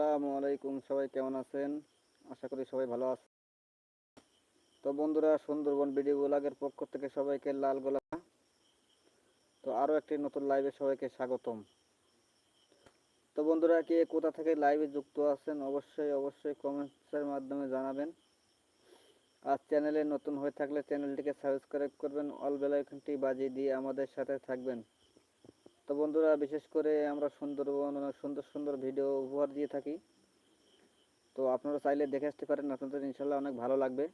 আসসালামু আলাইকুম, সবাই কেমন আছেন? আশা করি সবাই ভালো আছেন। তো বন্ধুরা, সুন্দরবন ভিডিও ব্লগের পক্ষ থেকে সবাইকে লাল গোলা তো আরও একটি নতুন লাইভে সবাইকে স্বাগতম। তো বন্ধুরা, কে কোথা থেকে লাইভে যুক্ত আছেন অবশ্যই অবশ্যই কমেন্টসের মাধ্যমে জানাবেন। আর চ্যানেলে নতুন হয়ে থাকলে চ্যানেলটিকে সাবস্ক্রাইব করবেন, অল বেল আইকনটি বাজিয়ে দিয়ে আমাদের সাথে থাকবেন। তো বন্ধুরা, বিশেষ করে আমরা সুন্দরবন সুন্দর সুন্দর ভিডিও উপহার দিয়ে থাকি। তো আপনারা চাইলে দেখে আসতে পারেন, আপনাদের ইনশাল্লাহ অনেক ভালো লাগবে।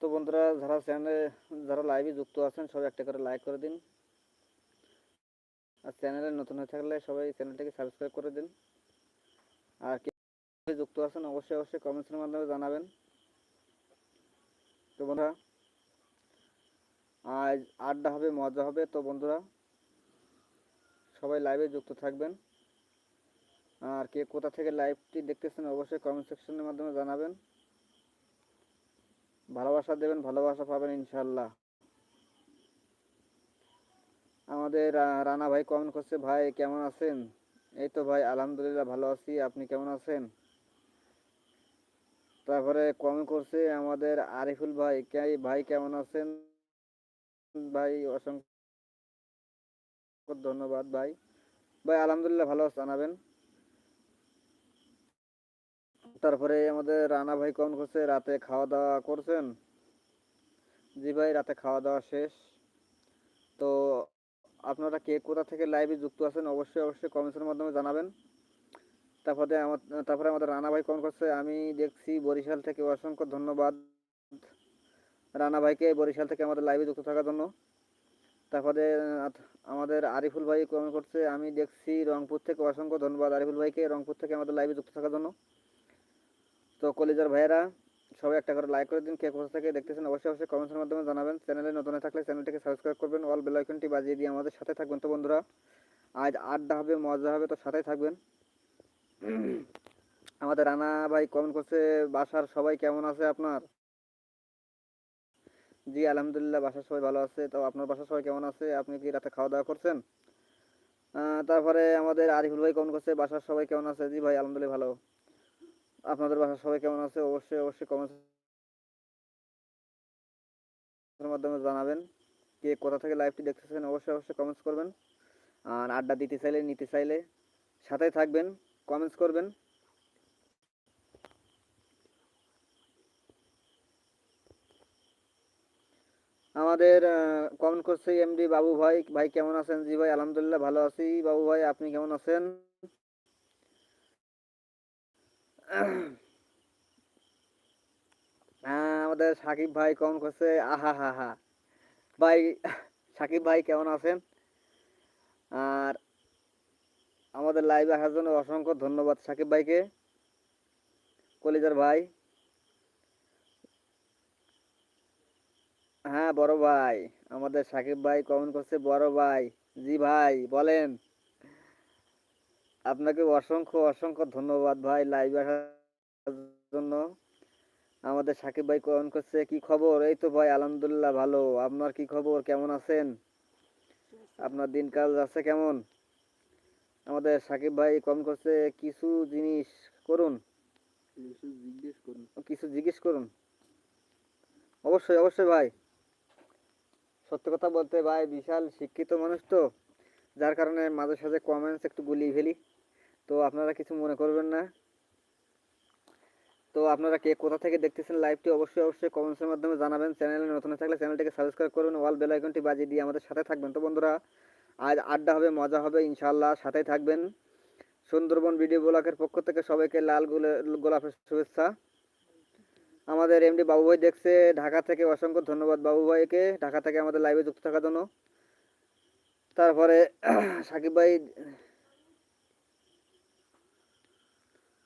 তো বন্ধুরা, যারা চ্যানেলে যারা লাইভে যুক্ত আছেন, সবাই একটা করে লাইক করে দিন। আর চ্যানেলে নতুন হয়ে থাকলে সবাই চ্যানেলটাকে সাবস্ক্রাইব করে দিন। আর যুক্ত আছেন, অবশ্যই অবশ্যই কমেন্টসের মাধ্যমে জানাবেন। তো বন্ধুরা আজ আড্ডা হবে, মজা হবে। তো বন্ধুরা, সবাই লাইভে যুক্ত থাকবেন। আর কে কোথা থেকে লাইভটি দেখতেছেন অবশ্যই কমেন্ট সেকশনের মাধ্যমে জানাবেন। ভালোবাসা দেবেন, ভালোবাসা পাবেন ইনশাল্লাহ আমাদের রানা ভাই কমেন্ট করছে, ভাই, কেমন আছেন? এই তো ভাই, আলহামদুলিল্লাহ ভালো আছি। আপনি কেমন আছেন? তারপরে কমেন্ট করছে আমাদের আরিফুল ভাই ভাই, কেমন আছেন? ভাই, অসংখ্য ধন্যবাদ ভাই। ভাই, আলহামদুলিল্লাহ ভালো জানাবেন। তারপরে আমাদের রানা ভাই কমেন্ট করছে? রাতে খাওয়া দাওয়া করছেন? জি ভাই, রাতে খাওয়া দাওয়া শেষ। তো আপনারা কে কোথা থেকে লাইভে যুক্ত আছেন অবশ্যই অবশ্যই কমেন্টসের মাধ্যমে জানাবেন। তারপরে আমার তারপরে আমাদের রানা ভাই কমেন্ট করছে? আমি দেখছি বরিশাল থেকে। অসংখ্য ধন্যবাদ। রানা ভাইকে বরিশাল থেকে আমাদের লাইভে যুক্ত থাকার জন্য। তারপরে আমাদের আরিফুল ভাই কমেন্ট করছে, আমি দেখছি রংপুর থেকে অসংখ্য ধন্যবাদ আরিফুল ভাইকে রংপুর থেকে আমাদের লাইভে যুক্ত থাকার জন্য। তো কলেজের ভাইয়েরা, সবাই একটা করে লাইক করে দিন, কে কোথা থেকে দেখতেছেন অবশ্যই অবশ্যই কমেন্টের মাধ্যমে জানাবেন। চ্যানেলে নতুন থাকলে চ্যানেলটিকে সাবস্ক্রাইব করবেন অল বেল আইকনটি বাজিয়ে দিয়ে আমাদের সাথে থাকবেন। তো বন্ধুরা, আজ আড্ডা হবে, মজা হবে, তো সাথেই থাকবেন। আমাদের রানা ভাই কমেন্ট করছে, বাসার সবাই কেমন আছে আপনার? জি, আলহামদুলিল্লাহ, বাসার সবাই ভালো আছে। তো আপনার বাসার সবাই কেমন আছে? আপনি কি রাতে খাওয়া দাওয়া করছেন তারপরে আমাদের আরিফুল ভাই কেমন করছে, বাসার সবাই কেমন আছে? জি ভাই, আলহামদুলিল্লাহ ভালো। আপনাদের বাসার সবাই কেমন আছে? অবশ্যই অবশ্যই কমেন্টের মাধ্যমে জানাবেন কে কোথা থেকে লাইভটি দেখতেছেন। অবশ্যই অবশ্যই কমেন্টস করবেন। আর আড্ডা দিতে চাইলে, নিতে চাইলে সাথেই থাকবেন কমেন্টস করবেন। আমাদের কমেন্ট করছে এমডি বাবু ভাই। ভাই, কেমন আছেন? জি ভাই, আলহামদুলিল্লাহ ভালো আছি। বাবু ভাই, আপনি কেমন আছেন? হ্যাঁ আমাদের সাকিব ভাই কমেন্ট করছে, আহা হা হা। ভাই, সাকিব ভাই, কেমন আছেন? আর আমাদের লাইভে আসার জন্য অসংখ্য ধন্যবাদ সাকিব ভাইকে। কলিজার ভাই হ্যাঁ বড় ভাই। আমাদের সাকিব ভাই কমেন্ট করছে বড় ভাই। জি ভাই বলেন। আপনাকে অসংখ্য অসংখ্য ধন্যবাদ ভাই লাইভে আসার জন্য। আমাদের সাকিব ভাই কমেন্ট করছে কি খবর? এই তো ভাই আলহামদুলিল্লাহ ভালো। আপনার কি খবর? কেমন আছেন? আপনার দিনকাল যাচ্ছে কেমন? আমাদের সাকিব ভাই কমেন্ট করছে কিছু জিনিস করুন। কিছু জিজ্ঞেস করুন। অবশ্যই অবশ্যই ভাই। সত্য কথা বলতে ভাই, বিশাল শিক্ষিত মানুষ তো। যার কারণে মাঝে সাঝে কমেন্টস একটু গুলিয়ে ফেলি। তো আপনারা কিছু মনে করবেন না। তো আপনারা কে কোথা থেকে দেখতেছেন লাইভটি অবশ্যই অবশ্যই কমেন্টসের মাধ্যমে জানাবেন। চ্যানেলে নতুন থাকলে চ্যানেলটিকে সাবস্ক্রাইব করবেন ওয়াল বেল আইকনটি বাজিয়ে দিয়ে আমাদের সাথে থাকবেন। তো বন্ধুরা, আজ আড্ডা হবে, মজা হবে, ইনশাআল্লাহ সাথে থাকবেন। সুন্দরবন ভিডিও ব্লকের পক্ষ থেকে সবাইকে লাল গোলে- গোলাপের শুভেচ্ছা। আমাদের এমডি বাবু ভাই দেখছে, ঢাকা থেকে অসংখ্য ধন্যবাদ বাবু ভাইকে ঢাকা থেকে আমাদের লাইভে যুক্ত থাকার জন্য। তারপরে সাকিব ভাই,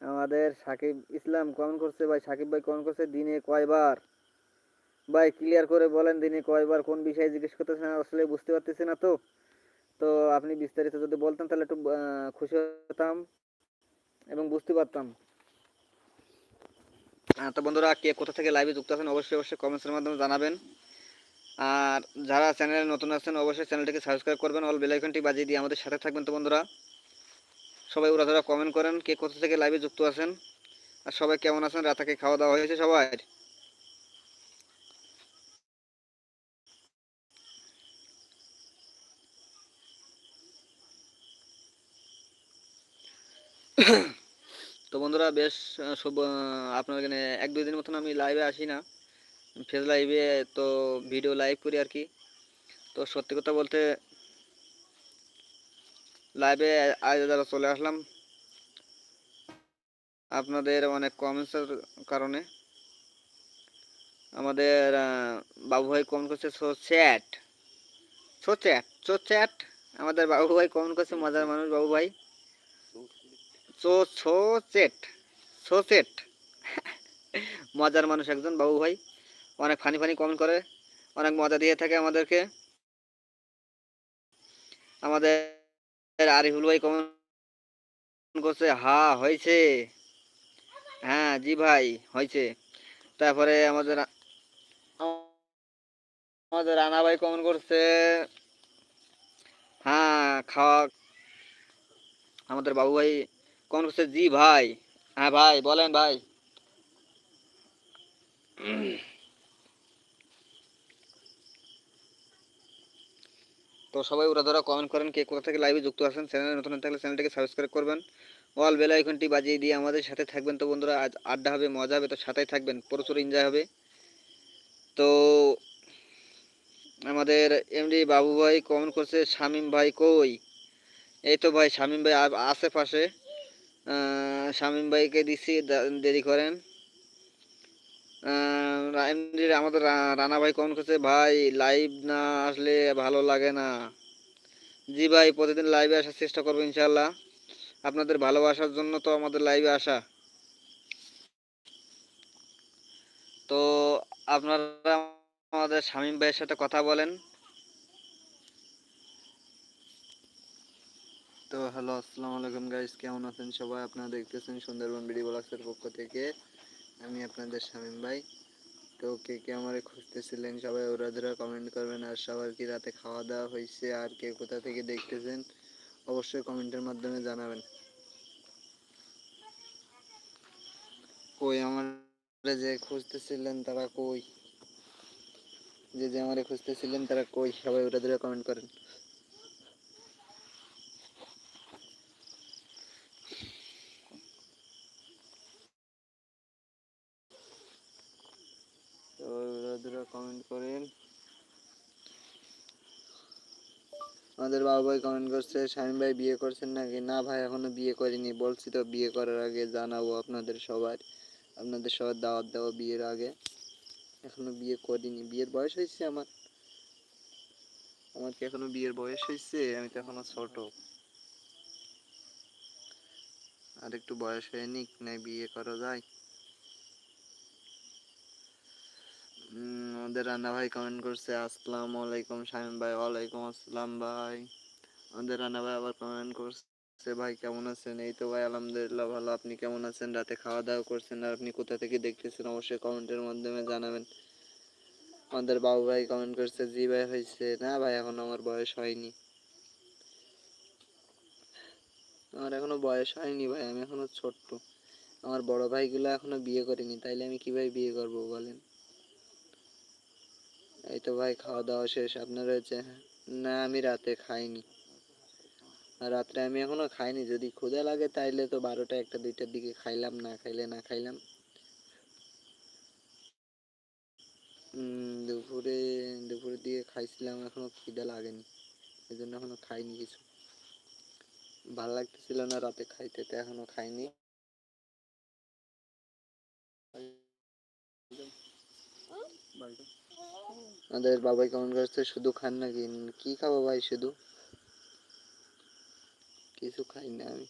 আমাদের সাকিব ইসলাম কমেন্ট করছে, ভাই সাকিব ভাই কমেন্ট করছে, দিনে কয়বার? ভাই ক্লিয়ার করে বলেন দিনে কয়বার কোন বিষয়ে জিজ্ঞেস করতেছেন আসলে বুঝতে পারতেছি না তো। তো আপনি বিস্তারিত যদি বলতেন তাহলে একটু খুশি হতাম এবং বুঝতে পারতাম। তো বন্ধুরা কে কোথা থেকে লাইভে যুক্ত আছেন অবশ্যই অবশ্যই কমেন্টসের মাধ্যমে জানাবেন। আর যারা চ্যানেলে নতুন আছেন অবশ্যই চ্যানেলটিকে সাবস্ক্রাইব করবেন অল বেল আইকনটি বাজিয়ে দিয়ে আমাদের সাথে থাকবেন তো বন্ধুরা। সবাই ওরা ধরা কমেন্ট করেন কে কোথা থেকে লাইভে যুক্ত আছেন। আর সবাই কেমন আছেন? রাতে কি খাওয়া দাওয়া হয়েছে সবাই তো বন্ধুরা বেশ সব আপনার এখানে এক দুই দিন মতন আমি লাইভে আসি না। ফেস লাইভে তো ভিডিও লাইভ করি আর কি। তো সত্যি কথা বলতে লাইভে আজ যারা চলে আসলাম, আপনাদের অনেক কমেন্টসের কারণে। আমাদের বাবু ভাই কমেন্ট করছে so chat so chat so chat আমাদের বাবু ভাই কমেন্ট করছে, মজার মানুষ বাবু ভাই। সো সো চেট সো চেট মজার মানুষ একজন বাবু ভাই, অনেক ফানি ফানি কমেন্ট করে, অনেক মজা দিয়ে থাকে আমাদেরকে। আমাদের আরিফুল ভাই কমেন্ট করছে, হা, হয়েছে। হ্যাঁ জি ভাই, হয়েছে। তারপরে আমাদের আমাদের রানা ভাই কমেন্ট করছে হ্যাঁ খাওয়া আমাদের বাবু ভাই কমেন্ট করছে জি ভাই হ্যাঁ ভাই, বলেন ভাই। তো সবাই ওরা ধরা কমেন্ট করেন কে কোথা থেকে লাইভে যুক্ত আছেন চ্যানেলে নতুন থাকলে চ্যানেলটিকে সাবস্ক্রাইব করবেন। অল বেল আইকনটি বাজিয়ে দিয়ে আমাদের সাথে থাকবেন। তো বন্ধুরা, আজ আড্ডা হবে, মজা হবে, তো সাথেই থাকবেন। প্রচুর এনজয় হবে। তো আমাদের এমডি বাবু ভাই কমেন্ট করছে, শামিম ভাই কই? এই তো ভাই, শামিম ভাই আশেপাশে। শামিম ভাইকে দিচ্ছি দেরি করেন। আমাদের রানা ভাই কমেন্ট করছে, ভাই লাইভ না আসলে ভালো লাগে না। জি ভাই, প্রতিদিন লাইভে আসার চেষ্টা করব ইনশাল্লাহ আপনাদের ভালোবাসার জন্য তো আমাদের লাইভে আসা। তো আপনারা আমাদের শামীম ভাইয়ের সাথে কথা বলেন। তো হ্যালো আসসালামু আলাইকুম গাইস কেমন আছেন সবাই? আপনারা দেখতেছেন সুন্দরবন বিডি ব্লগসের পক্ষ থেকে। আমি আপনাদের শামীম ভাই। তো কে কে আমারে খুঁজতেছিলেন সবাই ওরা ধরা কমেন্ট করবেন আর সবার কি রাতে খাওয়া দাওয়া হয়েছে আর কে কোথা থেকে দেখতেছেন অবশ্যই কমেন্টের মাধ্যমে জানাবেন। কই আমার যে খুঁজতেছিলেন তারা কই? যে যে আমারে খুঁজতেছিলেন তারা কই? সবাই ওরা ধরে কমেন্ট করেন তো ওরা কমেন্ট করেন আমাদের বাবু ভাই কমেন্ট করছে, শামীম ভাই বিয়ে করছেন নাকি? না ভাই, এখনও বিয়ে করিনি। বলছি তো বিয়ে করার আগে জানাব আপনাদের সবার আপনাদের সবার দাওয়াত দেবো বিয়ের আগে। এখনও বিয়ে করিনি। বিয়ের বয়স হয়েছে আমার। আমার কি এখনও বিয়ের বয়স হয়েছে? আমি তো এখনও ছোট। আর একটু বয়স হয়ে নিক না বিয়ে করা যায়? আমাদের রান্না ভাই কমেন্ট করছে, আসসালামু আলাইকুম শামিম ভাই, ওয়ালাইকুম আসসালাম ভাই। আমাদের রান্না ভাই আবার কমেন্ট করছে, ভাই কেমন আছেন? এই তো ভাই, আলহামদুলিল্লাহ ভালো। আপনি কেমন আছেন? রাতে খাওয়া দাওয়া করছেন আর আপনি কোথা থেকে দেখতেছেন? অবশ্যই কমেন্টের মাধ্যমে জানাবেন। আমাদের বাবু ভাই কমেন্ট করছে, জি ভাই, হয়েছে। না ভাই, এখন আমার বয়স হয়নি। আমার এখনও বয়স হয়নি ভাই, আমি এখনও ছোট্ট। আমার বড় ভাইগুলো এখনও বিয়ে করেনি, তাইলে আমি কীভাবে বিয়ে করব বলেন? এই তো ভাই খাওয়া দাওয়া শেষ। আপনার হয়েছে? না, আমি রাতে খাইনি। রাত্রে আমি এখনও খাইনি। যদি ক্ষুধা লাগে তাইলে তো বারোটা একটা দুইটার দিকে খাইলাম, না খাইলে না খাইলাম। দুপুরে, দুপুরের দিকে খাইছিলাম, এখনও খিদা লাগেনি। এই জন্য এখনও খাইনি কিছু। ভালো লাগতেছিল না রাতে খাইতে, তো এখনও খাইনি। আমাদের বাবাই করছে? শুধু খান নাকি? কি খাব ভাই শুধু? কিছু খাই না আমি।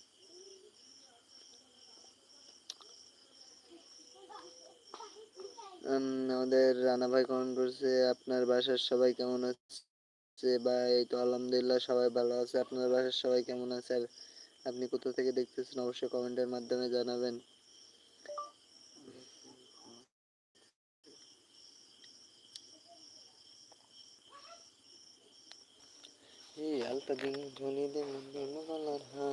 আমাদের রানা ভাই কমেন্ট করছে? আপনার বাসার সবাই কেমন আছে? বা এই তো আলহামদুলিল্লাহ সবাই ভালো আছে। আপনার বাসার সবাই কেমন আছে? আর আপনি কোথা থেকে দেখতেছেন? অবশ্যই কমেন্টের মাধ্যমে জানাবেন। అల్త దిని ధోనిదే ముందు వలరా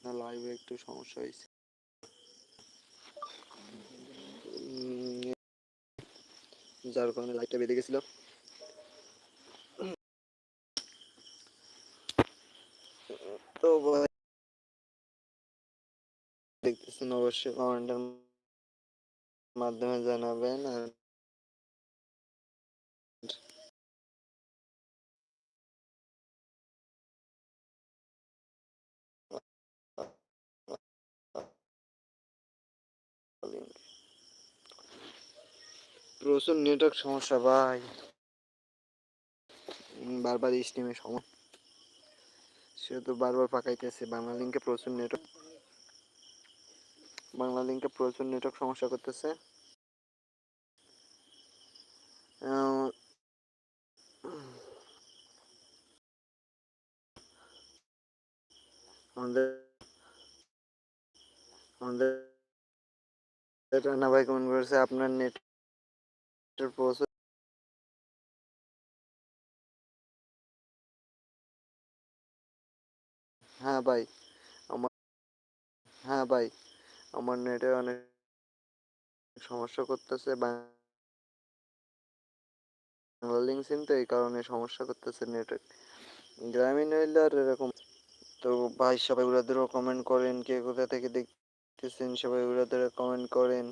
না লাইভে একটু সমস্যা হয়েছে। যার কারণে লাইভটা বেঁধে গেছিল তো দেখতেছেন অবশ্যই কমেন্টের মাধ্যমে জানাবেন আর প্রচুর নেটওয়ার্ক সমস্যা ভাই। বারবার স্টিমে সমস্যা। সে তো বারবার পাকাইতেছে। বাংলা লিঙ্কে প্রচুর নেটওয়ার্ক বাংলা লিঙ্কে প্রচুর নেটওয়ার্ক সমস্যা করতেছে। রানা ভাই কমেন্ট করেছে, আপনার নেট প্রচুর হ্যাঁ ভাই, আমার হ্যাঁ ভাই, আমার নেটে অনেক সমস্যা করতেছে। বাংলা লিঙ্ক সিম তো এই কারণে সমস্যা করতেছে নেটওয়ার্ক গ্রামীণ হইলে আর এরকম, তো ভাই সবাই ওরাদেরও কমেন্ট করেন, কে কোথা থেকে দেখতেছেন সবাই ওরাদের কমেন্ট করেন।